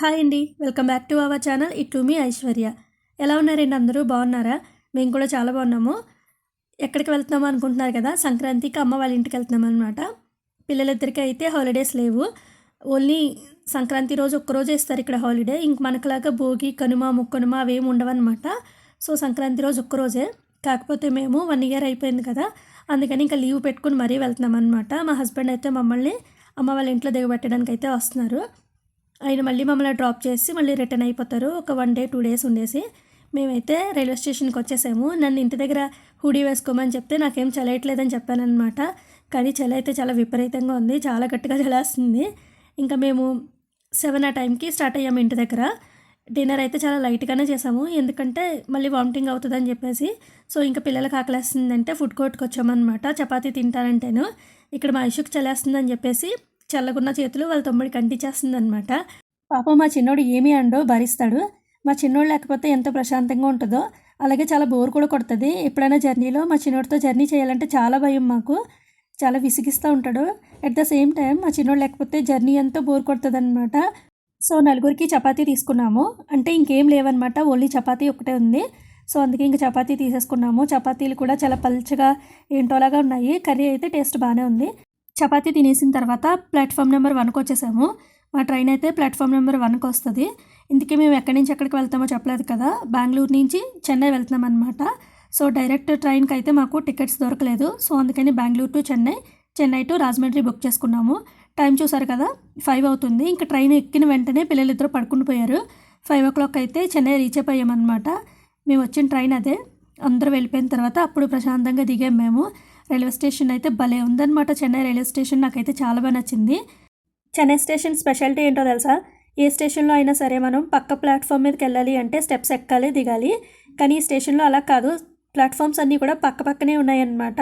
Hi అండి. Welcome back to our channel. ఇట్లు మీ ఐశ్వర్య. ఎలా ఉన్నారండి అందరూ? బాగున్నారా? మేము కూడా చాలా బాగున్నాము. ఎక్కడికి వెళ్తున్నాము అనుకుంటున్నారు కదా? సంక్రాంతికి అమ్మ వాళ్ళ ఇంటికి వెళ్తున్నాం అనమాట పిల్లలిద్దరికి అయితే హాలిడేస్ లేవు. ఓన్లీ సంక్రాంతి రోజు ఒక్కరోజు ఇస్తారు ఇక్కడ హాలిడే ఇంక మనకులాగా భోగి కనుమ ముక్కనుమ అవేమి ఉండవన్నమాట సో సంక్రాంతి రోజు ఒక్కరోజే కాకపోతే మేము వన్ ఇయర్ అయిపోయింది కదా? అందుకని ఇంకా లీవ్ పెట్టుకుని మరీ వెళ్తున్నాం అనమాట మా హస్బెండ్ అయితే మమ్మల్ని అమ్మ వాళ్ళ ఇంట్లో దిగబెట్టడానికి అయితే వస్తున్నారు. ఆయన మళ్ళీ మమ్మల్ని డ్రాప్ చేసి మళ్ళీ రిటర్న్ అయిపోతారు. ఒక వన్ డే టూ డేస్ ఉండేసి మేమైతే రైల్వే స్టేషన్కి వచ్చేసాము. నన్ను ఇంటి దగ్గర హుడీ వేసుకోమని చెప్తే నాకేం చలయట్లేదని చెప్పానమాట కానీ చలి అయితే చాలా విపరీతంగా ఉంది. చాలా గట్టిగా చలేస్తుంది ఇంకా మేము సెవెన్ ఆ టైంకి స్టార్ట్ అయ్యాము ఇంటి దగ్గర. డిన్నర్ అయితే చాలా లైట్గానే చేసాము. ఎందుకంటే మళ్ళీ వామిటింగ్ అవుతుందని చెప్పేసి. సో ఇంకా పిల్లలకు ఆకలేస్తుందంటే ఫుడ్ కోర్ట్కి వచ్చామన్నమాట. చపాతీ తింటానంటేను. ఇక్కడ మా ఇషుకు చలేస్తుందని చెప్పేసి చల్లగున్న చేతులు వాళ్ళ తమ్ముడికి అంటించేస్తుంది అనమాట పాపం మా చిన్నోడు ఏమీ అండో భరిస్తాడు. మా చిన్నోడు లేకపోతే ఎంత ప్రశాంతంగా ఉంటుందో అలాగే చాలా బోర్ కూడా కొడుతుంది. ఎప్పుడైనా జర్నీలో మా చిన్నోడితో జర్నీ చేయాలంటే చాలా భయం మాకు. చాలా విసిగిస్తూ ఉంటాడు. అట్ ద సేమ్ టైం మా చిన్నోడు లేకపోతే జర్నీ ఎంతో బోర్ కొడుతుంది అనమాట సో నలుగురికి చపాతీ తీసుకున్నాము. అంటే ఇంకేం లేవన్నమాట. ఓన్లీ చపాతీ ఒకటే ఉంది. సో అందుకే ఇంకా చపాతీ తీసేసుకున్నాము. చపాతీలు కూడా చాలా పల్చగా ఏంటోలాగా ఉన్నాయి. కర్రీ అయితే టేస్ట్ బాగానే ఉంది. చపాతీ తినేసిన తర్వాత ప్లాట్ఫామ్ నెంబర్ వన్కి వచ్చేసాము. మా ట్రైన్ అయితే ప్లాట్ఫామ్ నెంబర్ వన్కి వస్తుంది. ఇందుకే మేము ఎక్కడి నుంచి ఎక్కడికి వెళ్తామో చెప్పలేదు కదా. బెంగళూరు నుంచి చెన్నై వెళ్తున్నాం అనమాట సో డైరెక్ట్ ట్రైన్కి అయితే మాకు టికెట్స్ దొరకలేదు. సో అందుకని Bengaluru to Chennai Chennai to Rajahmundry book చేసుకున్నాము. టైం చూసారు కదా ఫైవ్ అవుతుంది. ఇంకా ట్రైన్ ఎక్కిన వెంటనే పిల్లలిద్దరూ పడుకుని పోయారు. ఫైవ్ ఓ క్లాక్ అయితే చెన్నై రీచ్ అయిపోయామన్నమాట. మేము వచ్చిన ట్రైన్ అదే. అందరూ వెళ్ళిపోయిన తర్వాత అప్పుడు ప్రశాంతంగా దిగాం మేము. రైల్వే స్టేషన్ అయితే భలే ఉందన్నమాట. చెన్నై రైల్వే స్టేషన్ నాకైతే చాలా బాగా నచ్చింది. చెన్నై స్టేషన్ స్పెషాలిటీ ఏంటో తెలుసా? ఏ స్టేషన్లో అయినా సరే మనం పక్క ప్లాట్ఫామ్ మీదకి వెళ్ళాలి అంటే స్టెప్స్ ఎక్కాలి దిగాలి. కానీ ఈ స్టేషన్లో అలా కాదు. ప్లాట్ఫామ్స్ అన్నీ కూడా పక్క పక్కనే ఉన్నాయన్నమాట.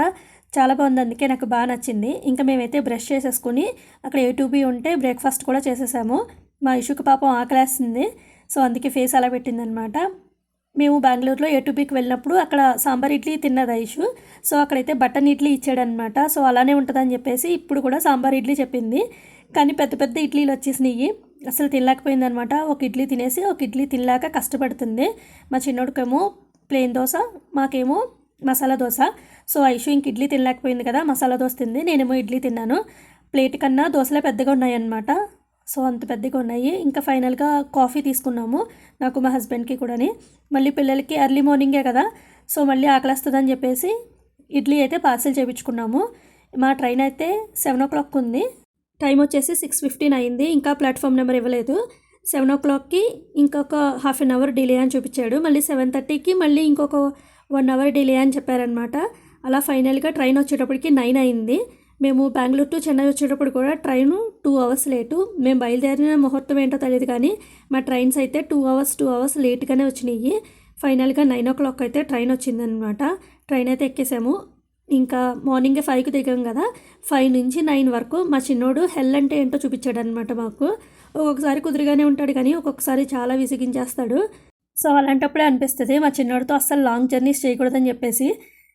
చాలా బాగుంది. అందుకే నాకు బాగా నచ్చింది. ఇంకా మేమైతే బ్రష్ చేసేసుకుని అక్కడ ఏ ఉంటే బ్రేక్ఫాస్ట్ కూడా చేసేసాము. మా ఇషుకు పాపం ఆకలేస్తుంది. సో అందుకే ఫేస్ అలా పెట్టిందనమాట మేము బెంగళూరులో ఏ టూ వెళ్ళినప్పుడు అక్కడ సాంబార్ ఇడ్లీ తిన్నది ఐషు. సో అక్కడైతే బటన్ ఇడ్లీ ఇచ్చాడనమాట సో అలానే ఉంటుందని చెప్పేసి ఇప్పుడు కూడా సాంబార్ ఇడ్లీ చెప్పింది. కానీ పెద్ద పెద్ద ఇడ్లీలు వచ్చేసినాయి అసలు తినలేకపోయిందనమాట ఒక ఇడ్లీ తినేసి ఒక ఇడ్లీ తినలేక కష్టపడుతుంది. మా చిన్నోడికేమో ప్లెయిన్ దోశ మాకేమో మసాలా దోశ. సో ఐషు ఇంక ఇడ్లీ తినలేకపోయింది కదా మసాలా దోశ తింది. నేనేమో ఇడ్లీ తిన్నాను. ప్లేట్ కన్నా దోశలే పెద్దగా ఉన్నాయన్నమాట. సో అంత పెద్దగా ఉన్నాయి. ఇంకా ఫైనల్గా కాఫీ తీసుకున్నాము. నాకు మా హస్బెండ్కి కూడాని. మళ్ళీ పిల్లలకి ఎర్లీ మార్నింగే కదా. సో మళ్ళీ ఆకలిస్తుందని చెప్పేసి ఇడ్లీ అయితే పార్సిల్ చేయించుకున్నాము మా ట్రైన్ అయితే సెవెన్ ఓ క్లాక్ ఉంది. టైం వచ్చేసి సిక్స్ ఫిఫ్టీన్ అయింది. ఇంకా ప్లాట్ఫామ్ నెంబర్ ఇవ్వలేదు. సెవెన్ ఓ క్లాక్కి ఇంకొక హాఫ్ అన్ అవర్ డిలే అని చూపించాడు. మళ్ళీ సెవెన్ థర్టీకి మళ్ళీ ఇంకొక వన్ అవర్ డిలే అని చెప్పారనమాట అలా ఫైనల్గా ట్రైన్ వచ్చేటప్పటికి నైన్ అయింది. మేము బెంగళూరు టు చెన్నై వచ్చేటప్పుడు కూడా ట్రైను టూ అవర్స్ లేటు. మేము బయలుదేరిన ముహూర్తం ఏంటో తెలియదు కానీ మా ట్రైన్స్ అయితే టూ అవర్స్ టూ అవర్స్ లేట్గానే వచ్చినాయి. ఫైనల్గా నైన్ ఓ క్లాక్ అయితే ట్రైన్ వచ్చిందనమాట ట్రైన్ అయితే ఎక్కేసాము. ఇంకా మార్నింగే ఫైవ్కి దిగాం కదా. ఫైవ్ నుంచి నైన్ వరకు మా చిన్నోడు హెల్ అంటే ఏంటో చూపించాడు అనమాట మాకు. ఒక్కొక్కసారి కుదురుగానే ఉంటాడు కానీ ఒక్కొక్కసారి చాలా విసిగించేస్తాడు. సో అలాంటప్పుడే అనిపిస్తుంది మా చిన్నోడితో అస్సలు లాంగ్ జర్నీస్ చేయకూడదని చెప్పేసి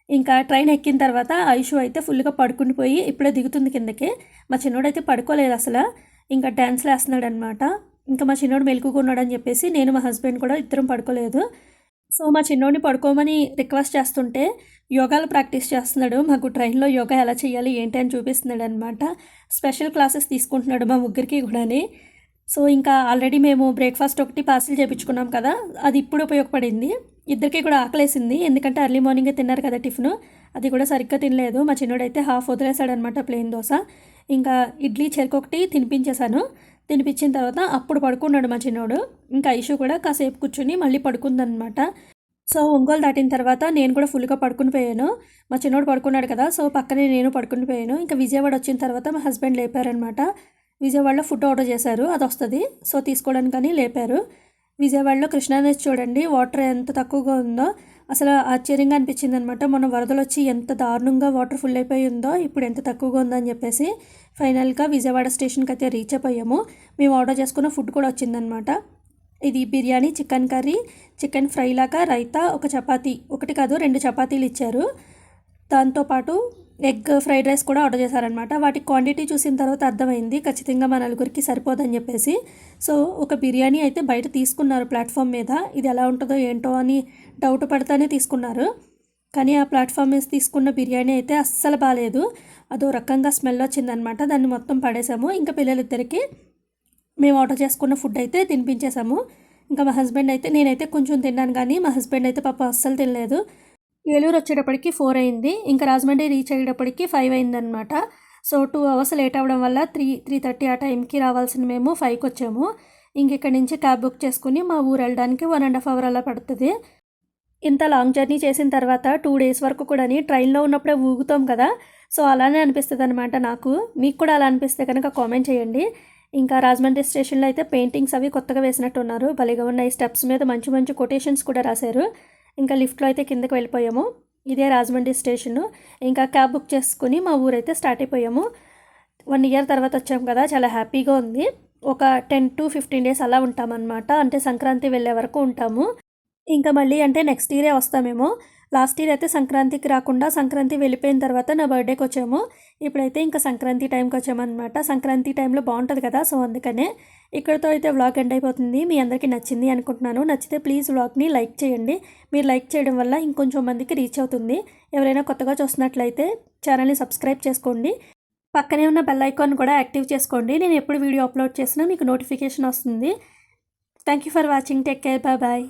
ఇంకా ట్రైన్ ఎక్కిన తర్వాత ఐషు అయితే ఫుల్గా పడుకుని పోయి ఇప్పుడే దిగుతుంది కిందకి. మా చిన్నోడు అయితే పడుకోలేదు అసలు. ఇంకా డ్యాన్స్లు వేస్తున్నాడు అనమాట ఇంకా మా చిన్నోడు మెలుకుకున్నాడని చెప్పేసి నేను మా హస్బెండ్ కూడా ఇద్దరం పడుకోలేదు. సో మా చిన్నోడిని పడుకోమని రిక్వెస్ట్ చేస్తుంటే యోగాలు ప్రాక్టీస్ చేస్తున్నాడు. మాకు ట్రైన్లో యోగా ఎలా చేయాలి ఏంటి అని చూపిస్తున్నాడు అనమాట స్పెషల్ క్లాసెస్ తీసుకుంటున్నాడు మా ముగ్గురికి కూడాని. సో ఇంకా ఆల్రెడీ మేము బ్రేక్ఫాస్ట్ ఒకటి పార్సిల్ చేయించుకున్నాం కదా అది ఇప్పుడు ఉపయోగపడింది. ఇద్దరికి కూడా ఆకలేసింది. ఎందుకంటే అర్లీ మార్నింగే తిన్నారు కదా టిఫిన్. అది కూడా సరిగ్గా తినలేదు. మా చిన్నోడైతే హాఫ్ వదిలేశాడనమాట ప్లెయిన్ దోశ. ఇంకా ఇడ్లీ చెరకొకటి తినిపించేశాను. తినిపించిన తర్వాత అప్పుడు పడుకున్నాడు మా చిన్నోడు. ఇంకా ఐషు కూడా కాసేపు కూర్చుని మళ్ళీ పడుకుందనమాట. సో ఒంగోలు దాటిన తర్వాత నేను కూడా ఫుల్గా పడుకుని పోయాను. మా చిన్నోడు పడుకున్నాడు కదా సో పక్కనే నేను పడుకుని పోయాను. ఇంకా విజయవాడ వచ్చిన తర్వాత మా హస్బెండ్ లేపారనమాట. విజయవాడలో ఫుడ్ ఆర్డర్ చేశారు. అది వస్తుంది. సో తీసుకోవడానికని లేపారు. విజయవాడలో కృష్ణానది చూడండి. వాటర్ ఎంత తక్కువగా ఉందో అసలు ఆశ్చర్యంగా అనిపించింది అనమాట మన వరదలు వచ్చి ఎంత దారుణంగా వాటర్ ఫుల్ అయిపోయి ఉందో ఇప్పుడు ఎంత తక్కువగా ఉందని చెప్పేసి ఫైనల్గా విజయవాడ స్టేషన్కి అయితే రీచ్ అయిపోయాము. మేము ఆర్డర్ చేసుకున్న ఫుడ్ కూడా వచ్చిందనమాట. ఇది biryani chicken curry chicken fry లాగా రైతా ఒక చపాతీ ఒకటి కాదు రెండు చపాతీలు ఇచ్చారు. దాంతోపాటు ఎగ్ ఫ్రైడ్ రైస్ కూడా ఆర్డర్ చేశారనమాట వాటి క్వాంటిటీ చూసిన తర్వాత అర్థమైంది. ఖచ్చితంగా మా నలుగురికి సరిపోదని చెప్పేసి. సో ఒక బిర్యానీ అయితే బయట తీసుకున్నారు ప్లాట్ఫామ్ మీద. ఇది ఎలా ఉంటుందో ఏంటో అని డౌట్ పడతానే తీసుకున్నారు. కానీ ఆ ప్లాట్ఫామ్ మీద తీసుకున్న బిర్యానీ అయితే అస్సలు బాగాలేదు అదో రకంగా స్మెల్ వచ్చిందనమాట దాన్ని మొత్తం పడేసాము. ఇంకా పిల్లలిద్దరికి మేము ఆర్డర్ చేసుకున్న ఫుడ్ అయితే తినిపించేసాము. ఇంకా మా హస్బెండ్ అయితే నేనైతే కొంచెం తిన్నాను కానీ మా హస్బెండ్ అయితే పాప అస్సలు తినలేదు. ఏలూరు వచ్చేటప్పటికి ఫోర్ అయింది. ఇంకా రాజమండ్రి రీచ్ అయ్యేటప్పటికి ఫైవ్ అయిందనమాట సో టూ అవర్స్ లేట్ అవ్వడం వల్ల త్రీ త్రీ థర్టీ ఆ టైంకి రావాల్సిన మేము ఫైవ్కి వచ్చాము. ఇంక ఇక్కడి నుంచి క్యాబ్ బుక్ చేసుకుని మా ఊరు వెళ్ళడానికి వన్ అండ్ హాఫ్ అవర్ అలా పడుతుంది. ఇంత లాంగ్ జర్నీ చేసిన తర్వాత టూ డేస్ వరకు కూడా ట్రైన్లో ఉన్నప్పుడే ఊగుతాం కదా. సో అలానే అనిపిస్తుంది అనమాట నాకు. మీకు కూడా అలా అనిపిస్తే కనుక కామెంట్ చేయండి. ఇంకా రాజమండ్రి స్టేషన్లో అయితే పెయింటింగ్స్ అవి కొత్తగా వేసినట్టు ఉన్నారు భలేగా ఉన్నాయి. స్టెప్స్ మీద మంచి మంచి కొటేషన్స్ కూడా రాశారు. ఇంకా లిఫ్ట్లో అయితే కిందకి వెళ్ళిపోయాము. ఇదే రాజమండ్రి స్టేషను. ఇంకా క్యాబ్ బుక్ చేసుకుని మా ఊరైతే స్టార్ట్ అయిపోయాము. వన్ ఇయర్ తర్వాత వచ్చాము కదా చాలా హ్యాపీగా ఉంది. ఒక టెన్ టు ఫిఫ్టీన్ డేస్ అలా ఉంటామన్నమాట. అంటే సంక్రాంతి వెళ్ళే వరకు ఉంటాము. ఇంకా మళ్ళీ అంటే నెక్స్ట్ ఇయరే వస్తామేమో. లాస్ట్ ఇయర్ అయితే సంక్రాంతికి రాకుండా సంక్రాంతి వెళ్ళిపోయిన తర్వాత నా బర్త్డేకి వచ్చాము. ఇప్పుడైతే ఇంకా సంక్రాంతి టైంకి వచ్చామన్నమాట. సంక్రాంతి టైంలో బాగుంటుంది కదా సో అందుకనే ఇక్కడతో అయితే వ్లాగ్ ఎండ్ అయిపోతుంది. మీ అందరికీ నచ్చింది అనుకుంటున్నాను. నచ్చితే ప్లీజ్ వ్లాగ్ని లైక్ చేయండి. మీరు లైక్ చేయడం వల్ల ఇంకొంచెం మందికి రీచ్ అవుతుంది. ఎవరైనా కొత్తగా చూస్తున్నట్లయితే ఛానల్ని సబ్స్క్రైబ్ చేసుకోండి. పక్కనే ఉన్న బెల్ ఐకాన్ కూడా యాక్టివ్ చేసుకోండి. నేను ఎప్పుడు వీడియో అప్లోడ్ చేసినా మీకు నోటిఫికేషన్ వస్తుంది. Thank you for watching. Take care. Bye bye.